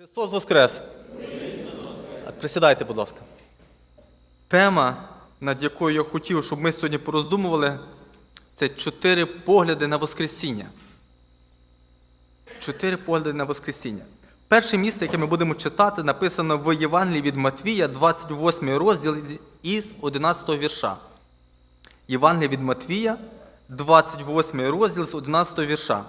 Христос Воскрес! Присідайте, будь ласка. Тема, над якою я хотів, щоб ми сьогодні пороздумували, це чотири погляди на Воскресіння. Чотири погляди на Воскресіння. Перше місце, яке ми будемо читати, написано в Євангелії від Матвія, 28 розділ із 11 вірша. Євангелія від Матвія, 28 розділ з 11 вірша.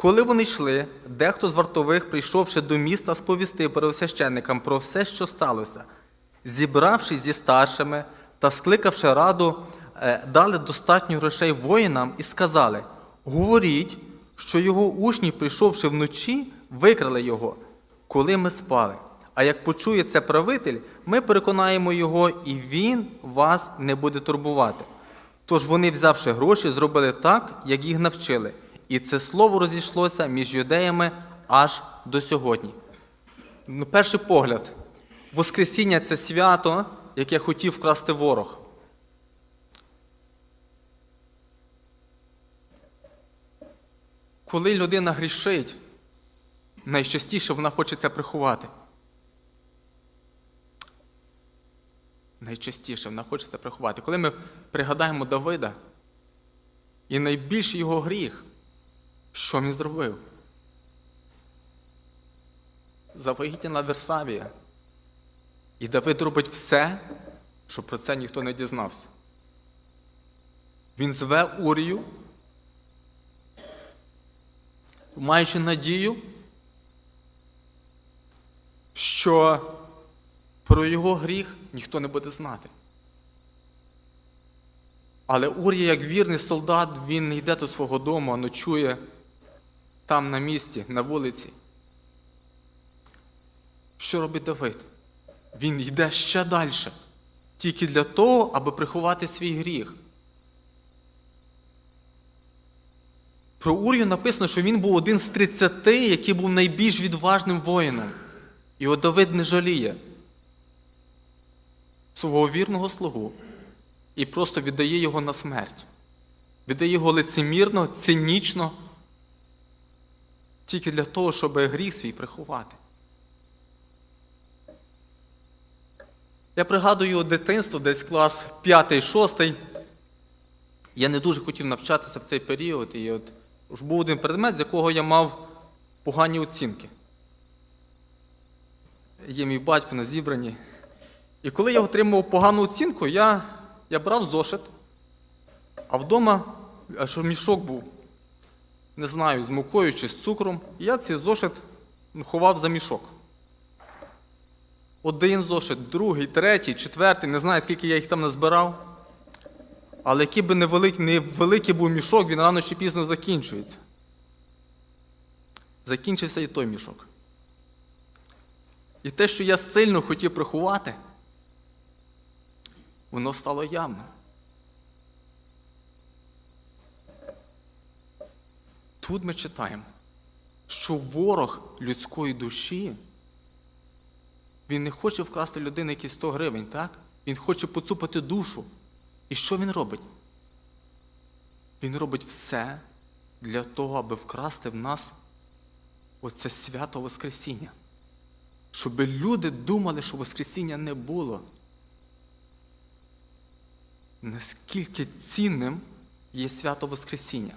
Коли вони йшли, дехто з вартових, прийшовши до міста, сповістив первосвященникам про все, що сталося. Зібравшись зі старшими та скликавши раду, е, дали достатньо грошей воїнам і сказали: Говоріть, що його учні, прийшовши вночі, викрали його, коли ми спали. А як почує це правитель, ми переконаємо його, і він вас не буде турбувати. Тож вони, взявши гроші, зробили так, як їх навчили. І це слово розійшлося між юдеями аж до сьогодні. Ну, перший погляд. Воскресіння це свято, яке хотів вкрасти ворог. Коли людина грішить, найчастіше вона хоче це приховати. Найчастіше вона хоче це приховати. Коли ми пригадаємо Давида, і найбільший його гріх, що він зробив? Завагітніла Версавія. І Давид робить все, щоб про це ніхто не дізнався. Він зве Урію, маючи надію, що про його гріх ніхто не буде знати. Але Урія, як вірний солдат, він йде до свого дому, а ночує там на місці, на вулиці. Що робить Давид? Він йде ще далі, тільки для того, аби приховати свій гріх. Про Урію написано, що він був один з 30, який був найбільш відважним воїном. І от Давид не жаліє свого вірного слугу і просто віддає його на смерть. Віддає його лицемірно, цинічно, тільки для того, щоб гріх свій приховати. Я пригадую дитинство, десь клас 5-6. Я не дуже хотів навчатися в цей період, і от ж був один предмет, з якого я мав погані оцінки. Є мій батько на зібранні. І коли я отримав погану оцінку, я, я брав зошит, а вдома а що мішок був, не знаю, з мукою чи з цукром, і я цей зошит ховав за мішок. Один зошит, другий, третій, четвертий, не знаю, скільки я їх там назбирав. Але який би невеликий, невеликий був мішок, він рано чи пізно закінчується. Закінчився і той мішок. І те, що я сильно хотів приховати, воно стало явним. Тут ми читаємо, що ворог людської душі, він не хоче вкрасти людини якісь 100 гривень, так? Він хоче поцупити душу. І що він робить? Він робить все для того, аби вкрасти в нас оце свято Воскресіння. Щоб люди думали, що Воскресіння не було. Наскільки цінним є свято Воскресіння.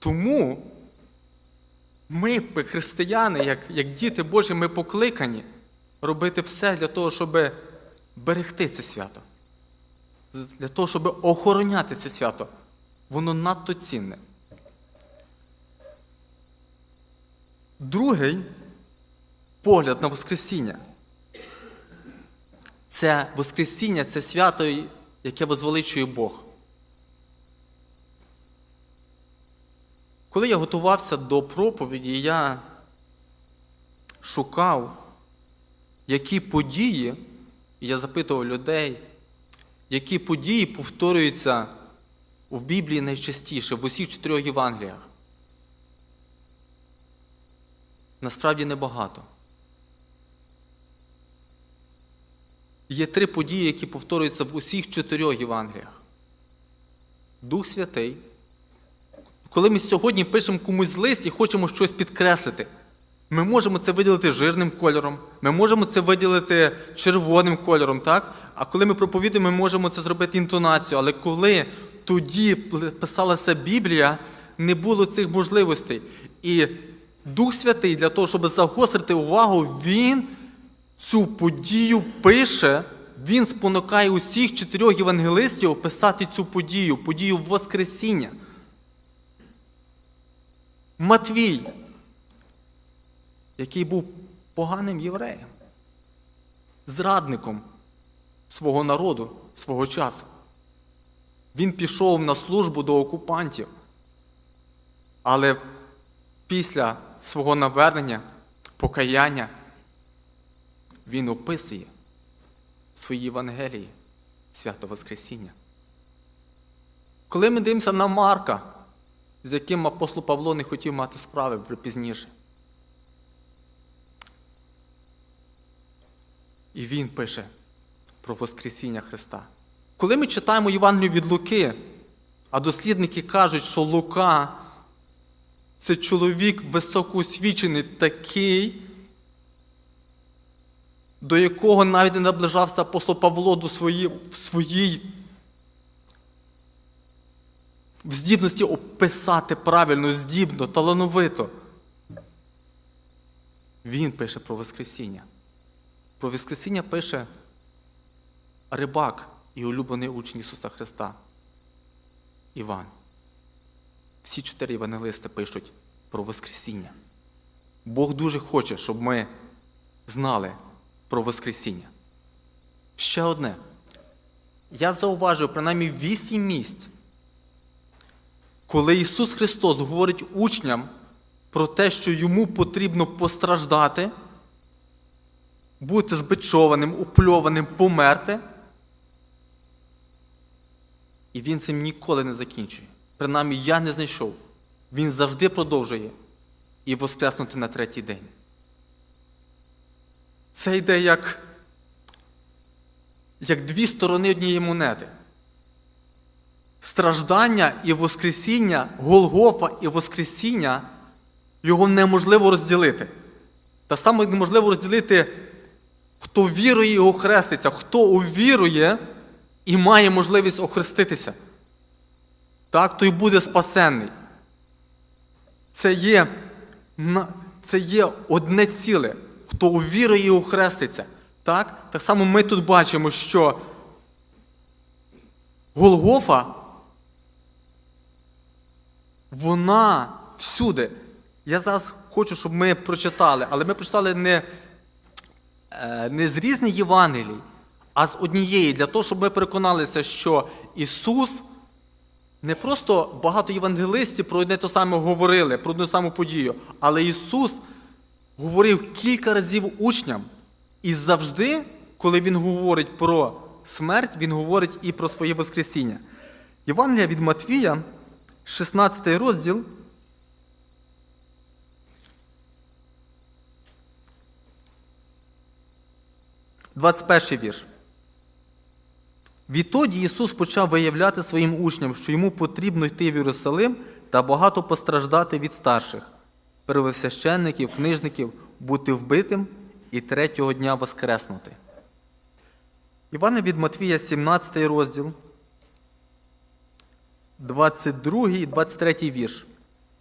Тому ми, християни, як, як діти Божі, ми покликані робити все для того, щоб берегти це свято. Для того, щоб охороняти це свято. Воно надто цінне. Другий погляд на Воскресіння. Це Воскресіння це свято, яке возвеличує Бог. Коли я готувався до проповіді, я шукав, які події, я запитував людей, які події повторюються в Біблії найчастіше, в усіх чотирьох Євангеліях. Насправді небагато. Є три події, які повторюються в усіх чотирьох Євангеліях. Дух Святий. Коли ми сьогодні пишемо комусь лист і хочемо щось підкреслити, Ми можемо це виділити жирним кольором, ми можемо це виділити червоним кольором, так? А коли ми проповідуємо, ми можемо це зробити інтонацію. Але коли тоді писалася Біблія, не було цих можливостей. І Дух Святий для того, щоб загострити увагу, він цю подію пише, він спонукає усіх чотирьох євангелистів описати цю подію, подію Воскресіння. Матвій, який був поганим євреєм, зрадником свого народу, свого часу. Він пішов на службу до окупантів, але після свого навернення, покаяння, він описує в своїй Євангелії свято Воскресіння. Коли ми дивимося на Марка, з яким апостол Павло не хотів мати справи вже пізніше. І він пише про Воскресіння Христа. Коли ми читаємо Євангелію від Луки, а дослідники кажуть, що Лука це чоловік високоосвічений такий, до якого навіть не наближався апостол Павло до свої, в своїй в здібності описати правильно, здібно, талановито. Він пише про Воскресіння. Про Воскресіння пише рибак і улюблений учень Ісуса Христа. Іван. Всі чотири євангелисти пишуть про Воскресіння. Бог дуже хоче, щоб ми знали про Воскресіння. Ще одне. Я зауважую принаймні вісім місць, коли Ісус Христос говорить учням про те, що йому потрібно постраждати, бути збичованим, упльованим, померти. І він цим ніколи не закінчує. Принаймні, я не знайшов. Він завжди продовжує і воскреснути на третій день. Це йде як, як дві сторони однієї монети. Страждання і Воскресіння, Голгофа і Воскресіння, його неможливо розділити. Та саме неможливо розділити, хто вірує і охреститься, хто увірує і має можливість охреститися. Так, той буде спасенний. Це є, це є одне ціле, хто увірує і охреститься. Так? так само ми тут бачимо, що Голгофа, вона всюди. Я зараз хочу, щоб ми прочитали, але ми прочитали не, е, не з різних Євангелій, а з однієї, для того, щоб ми переконалися, що Ісус не просто багато євангелистів про одне те саме говорили, про одну саму подію, але Ісус говорив кілька разів учням. І завжди, коли Він говорить про смерть, Він говорить і про своє Воскресіння. Євангелія від Матвія, 16 розділ. Двадцять перший вірш. Відтоді Ісус почав виявляти своїм учням, що йому потрібно йти в Єрусалим та багато постраждати від старших, первосвященників, книжників, бути вбитим і третього дня воскреснути. Івана від Матвія, 17 розділ, 22 і 23 вірш.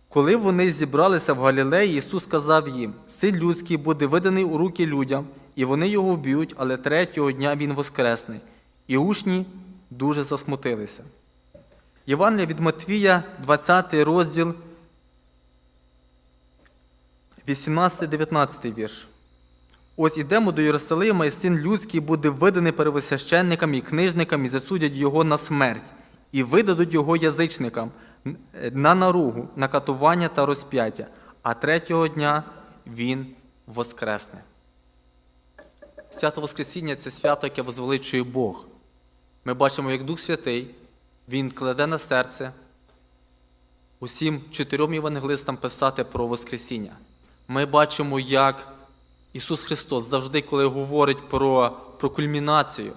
Коли вони зібралися в Галілеї, Ісус сказав їм: Син людський буде виданий у руки людям, і вони його вб'ють, але третього дня Він воскресне. І учні дуже засмутилися. Євангелія від Матвія, 20 розділ, 18-19 вірш. Ось ідемо до Єрусалима, і син людський буде виданий первосвященникам і книжникам, і засудять його на смерть, і видадуть його язичникам на наругу, на катування та розп'яття, а третього дня він воскресне. Свято Воскресіння це свято, яке возвеличує Бог. Ми бачимо, як Дух Святий, Він кладе на серце усім чотирьом євангелистам писати про Воскресіння. Ми бачимо, як Ісус Христос завжди, коли говорить про, про кульмінацію,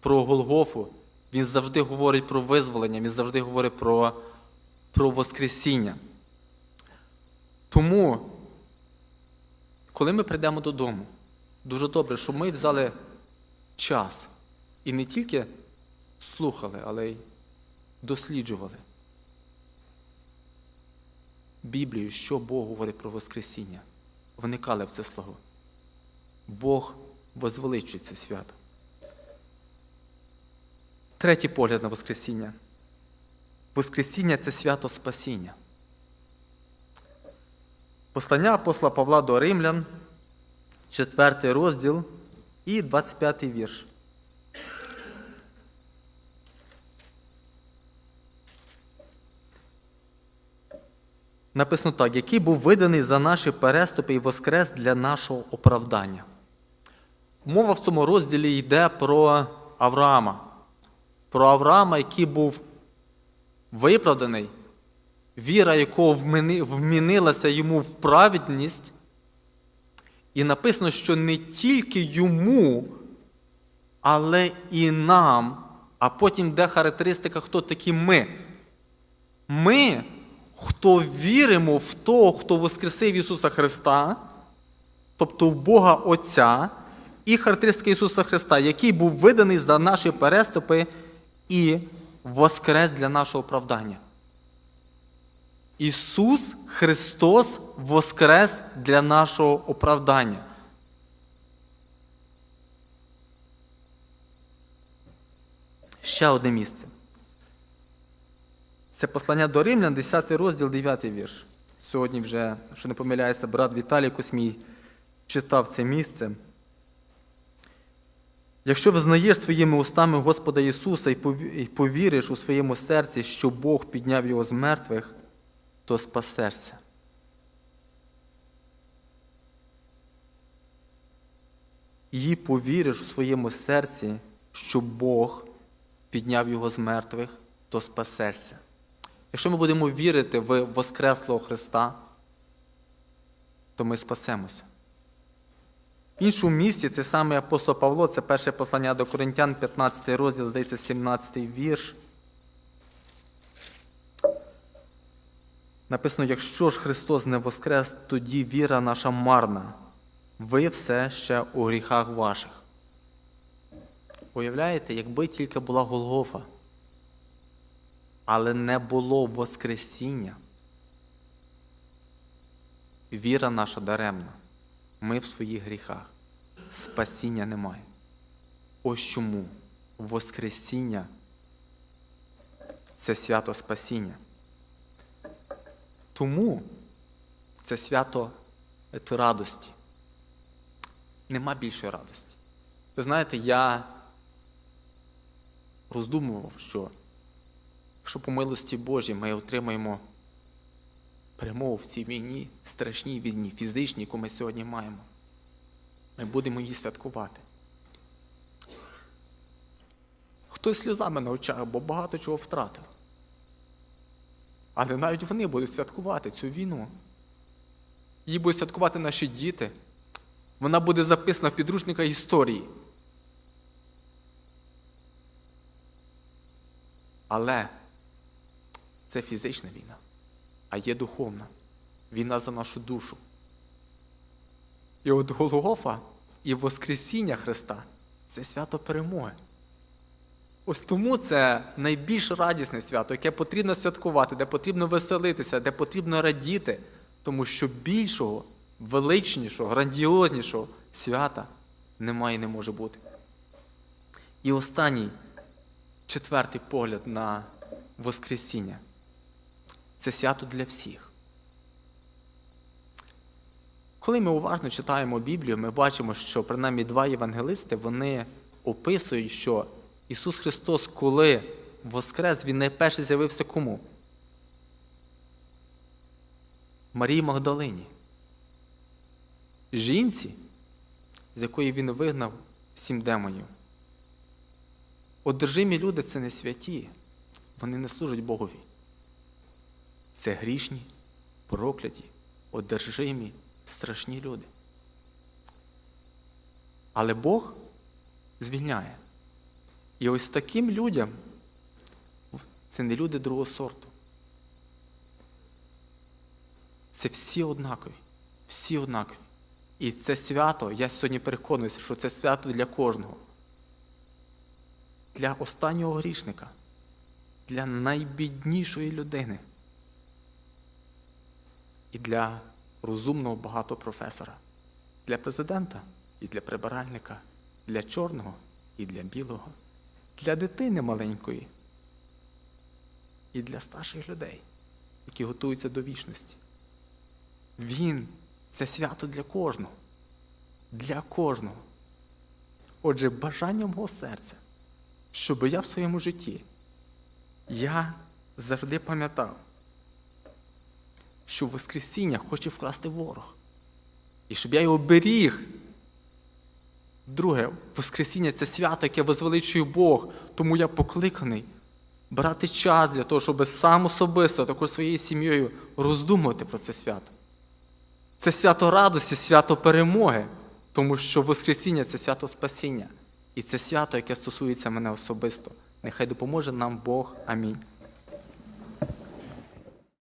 про Голгофу, Він завжди говорить про визволення, Він завжди говорить про, про Воскресіння. Тому коли ми прийдемо додому, дуже добре, щоб ми взяли час і не тільки слухали, але й досліджували Біблію, що Бог говорить про Воскресіння. Вникали в це слово. Бог возвеличує це свято. Третій погляд на Воскресіння. Воскресіння це свято Спасіння. Послання апостола Павла до Римлян, 4 розділ і 25 вірш. Написано так, який був виданий за наші переступи і воскрес для нашого оправдання. Мова в цьому розділі йде про Авраама. Про Авраама, який був виправданий, віра якого вмінилася йому в праведність. І написано, що не тільки йому, але і нам, а потім де характеристика, хто такі ми. Ми, хто віримо в того, хто воскресив Ісуса Христа, тобто в Бога Отця, і характеристика Ісуса Христа, який був виданий за наші переступи і воскрес для нашого оправдання. Ісус Христос воскрес для нашого оправдання. Ще одне місце. Це послання до Римлян, 10 розділ, 9 вірш. Сьогодні вже, що не помиляюся, брат Віталій Космій читав це місце. Якщо визнаєш своїми устами Господа Ісуса і повіриш у своєму серці, що Бог підняв його з мертвих, то спасешся. І повіриш у своєму серці, що Бог підняв його з мертвих, то спасешся. Якщо ми будемо вірити в Воскреслого Христа, то ми спасемося. В іншому місці це саме апостол Павло, це перше послання до Коринтян, 15 розділ, здається, 17 вірш. Написано, якщо ж Христос не воскрес, тоді віра наша марна. Ви все ще у гріхах ваших. Уявляєте, якби тільки була Голгофа, але не було Воскресіння, віра наша даремна. Ми в своїх гріхах. Спасіння немає. Ось чому Воскресіння це свято Спасіння. Тому це свято радості. Нема більшої радості. Ви знаєте, я роздумував, що якщо по милості Божій ми отримаємо перемогу в цій війні, страшній війні, фізичній, яку ми сьогодні маємо, ми будемо її святкувати. Хтось сльозами на очах, бо багато чого втратив. Але навіть вони будуть святкувати цю війну. Її будуть святкувати наші діти. Вона буде записана в підручниках історії. Але це фізична війна, а є духовна. Війна за нашу душу. І от Голгофа і Воскресіння Христа це свято перемоги. Ось тому це найбільш радісне свято, яке потрібно святкувати, де потрібно веселитися, де потрібно радіти, тому що більшого, величнішого, грандіознішого свята немає і не може бути. І останній четвертий погляд на Воскресіння це свято для всіх. Коли ми уважно читаємо Біблію, ми бачимо, що принаймні два євангелисти вони описують, що Ісус Христос, коли воскрес, Він найперше з'явився кому? Марії Магдалині. Жінці, з якої він вигнав сім демонів. Одержимі люди це не святі, вони не служать Богові. Це грішні, прокляті, одержимі, страшні люди. Але Бог звільняє. І ось таким людям це не люди другого сорту. Це всі однакові. Всі однакові. І це свято, я сьогодні переконуюся, що це свято для кожного. Для останнього грішника, для найбіднішої людини і для розумного багато професора, для президента і для прибиральника, для чорного і для білого, для дитини маленької і для старших людей, які готуються до вічності. Він це свято для кожного. Для кожного. Отже, бажанням мого серця, щоб я в своєму житті я завжди пам'ятав, що Воскресіння хоче вкрасти ворог. І щоб я його беріг. Друге, Воскресіння це свято, яке возвеличує Бог, тому я покликаний брати час для того, щоб сам особисто, також своєю сім'єю роздумувати про це свято. Це свято радості, свято перемоги, тому що Воскресіння це свято спасіння. І це свято, яке стосується мене особисто. Нехай допоможе нам Бог. Амінь.